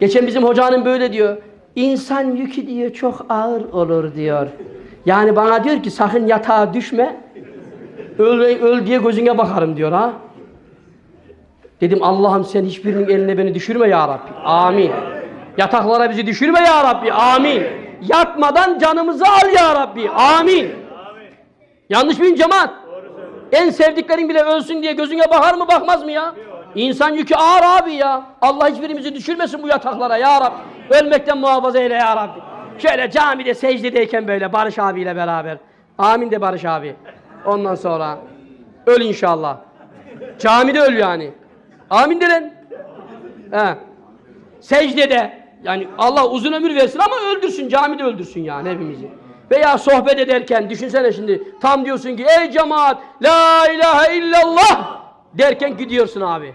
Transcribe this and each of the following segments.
Geçen bizim hocanın böyle diyor. İnsan yükü diyor çok ağır olur diyor. Yani bana diyor ki sakın yatağa düşme. Öl, öl diye gözüne bakarım diyor ha. Dedim Allah'ım sen hiçbirinin eline beni düşürme ya Rabbi. Amin. Yataklara bizi düşürme ya Rabbi. Amin. Yatmadan canımızı al ya Rabbi. Amin. Yanlış mıyım cemaat? En sevdiklerin bile ölsün diye gözüne bakar mı bakmaz mı ya? İnsan yükü ağır abi ya. Allah hiçbirimizi düşürmesin bu yataklara ya Rabbi. Ölmekten muhafaza eyle ya Rabbi. Şöyle camide secdedeyken böyle Barış abiyle beraber. Amin de Barış abi. Ondan sonra öl inşallah. Camide öl yani. Amin de lan. He. Secdede yani Allah uzun ömür versin ama öldürsün camide öldürsün yani hepimizi. Veya sohbet ederken düşünsene şimdi tam diyorsun ki ey cemaat la ilahe illallah derken gidiyorsun abi.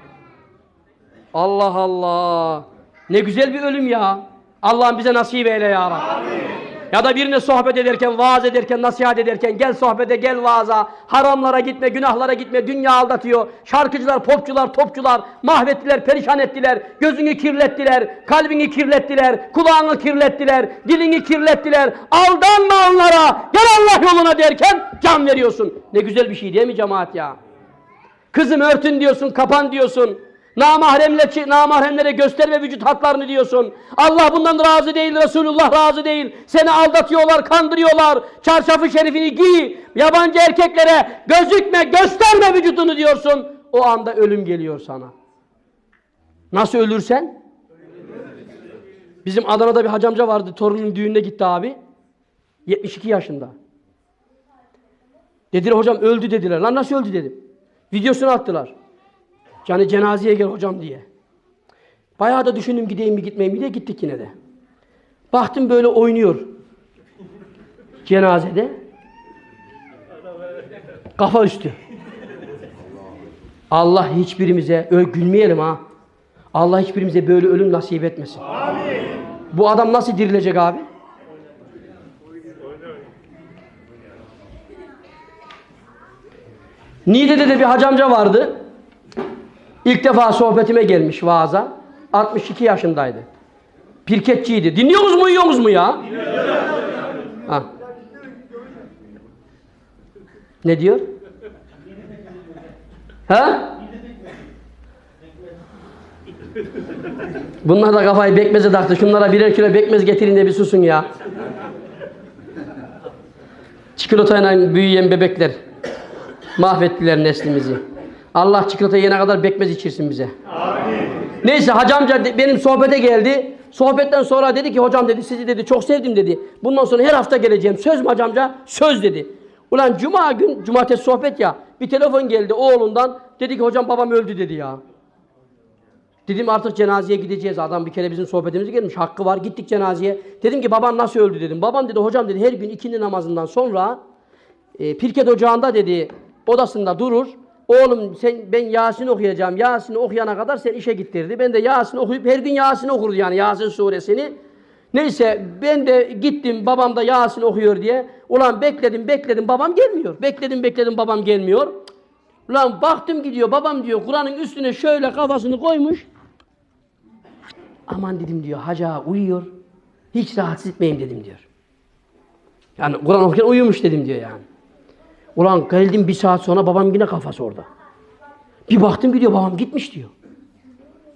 Allah Allah. Ne güzel bir ölüm ya. Allah'ım bize nasip eyle ya Rabbi. Ya da birine sohbet ederken, vaaz ederken, nasihat ederken gel sohbete, gel vaaza, haramlara gitme, günahlara gitme, dünya aldatıyor. Şarkıcılar, popçular, topçular mahvettiler, perişan ettiler, gözünü kirlettiler, kalbini kirlettiler, kulağını kirlettiler, dilini kirlettiler. Aldanma onlara, gel Allah yoluna derken can veriyorsun. Ne güzel bir şey değil mi cemaat ya? Kızım örtün diyorsun, kapan diyorsun. Namahremle, namahremlere gösterme vücut hatlarını diyorsun. Allah bundan razı değil, Resulullah razı değil. Seni aldatıyorlar, kandırıyorlar. Çarşafı şerifini giy. Yabancı erkeklere gözükme, gösterme vücudunu diyorsun. O anda ölüm geliyor sana. Nasıl ölürsen? Bizim Adana'da bir hacamca vardı. Torunun düğününe gitti abi. 72 yaşında. Dediler hocam öldü dediler. Lan nasıl öldü dedim. Videosunu attılar. Yani cenazeye gel hocam diye. Bayağı da düşündüm gideyim mi gitmeyeyim mi diye gittik yine de. Baktım böyle oynuyor. Cenazede. Kafa üstü. Allah hiçbirimize, öyle gülmeyelim ha. Allah hiçbirimize böyle ölüm nasip etmesin. Bu adam nasıl dirilecek abi? Niğde'de de bir hacamca vardı. İlk defa sohbetime gelmiş vaaza. 62 yaşındaydı. Pirketçiydi. Dinliyoruz mu, uyuyoruz mu ya? Ha. Ne diyor? Ha? Bunlar da kafayı bekmeze taktı. Şunlara birer kilo bekmez getirin de bir susun ya. Çikolatayla büyüyen bebekler. Mahvettiler neslimizi. Allah çikolata yene kadar bekmez içirsin bize. Neyse hacı amca benim sohbete geldi. Sohbetten sonra dedi ki hocam dedi sizi dedi çok sevdim dedi. Bundan sonra her hafta geleceğim. Söz mü hacı amca? Söz dedi. Ulan cuma gün cumartesi sohbet ya. Bir telefon geldi oğlundan. Dedi ki hocam babam öldü dedi ya. Dedim artık cenazeye gideceğiz. Adam bir kere bizim sohbetimize gelmiş. Hakkı var. Gittik cenazeye. Dedim ki baban nasıl öldü dedim. Babam dedi hocam dedi her gün ikindi namazından sonra e, Pirket ocağında dedi odasında durur. Oğlum sen ben Yasin okuyacağım. Yasin okuyana kadar sen işe git derdi. Ben de Yasin okuyup her gün Yasin okurdu yani Yasin suresini. Neyse ben de gittim babam da Yasin okuyor diye. Ulan bekledim bekledim babam gelmiyor. Bekledim bekledim babam gelmiyor. Ulan baktım gidiyor babam diyor Kur'an'ın üstüne şöyle kafasını koymuş. Aman dedim diyor haca uyuyor. Hiç rahatsız etmeyeyim dedim diyor. Yani Kur'an okurken uyumuş dedim diyor yani. Ulan geldim bir saat sonra babam yine kafası orada. Bir baktım gidiyor babam gitmiş diyor.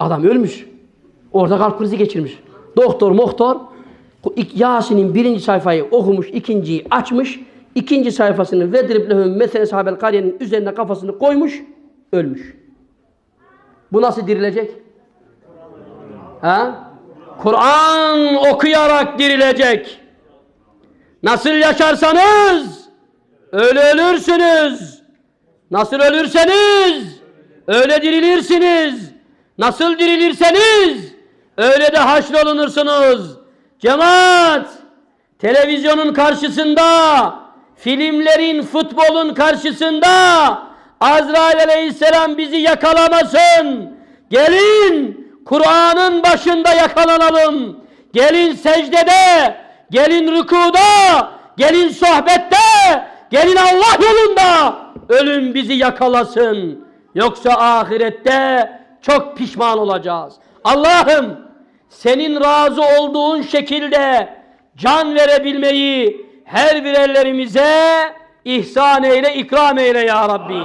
Adam ölmüş. Orada kalp krizi geçirmiş. Doktor ilk Yasin'in birinci sayfayı okumuş, ikinciyi açmış. ikinci sayfasını vedrib lehum mesele sahabel kariyenin üzerine kafasını koymuş, ölmüş. Bu nasıl dirilecek? Ha? Kur'an okuyarak dirilecek. Nasıl yaşarsanız öyle ölürsünüz. Nasıl ölürseniz öyle dirilirsiniz. Nasıl dirilirseniz öyle de haşrolunursunuz. Cemaat televizyonun karşısında filmlerin, futbolun karşısında Azrail aleyhisselam bizi yakalamasın. Gelin Kur'an'ın başında yakalanalım. Gelin secdede, gelin rükuda, gelin sohbette, gelin Allah yolunda. Ölüm bizi yakalasın. Yoksa ahirette çok pişman olacağız. Allah'ım senin razı olduğun şekilde can verebilmeyi her birerlerimize ihsan eyle, ikram eyle ya Rabbi.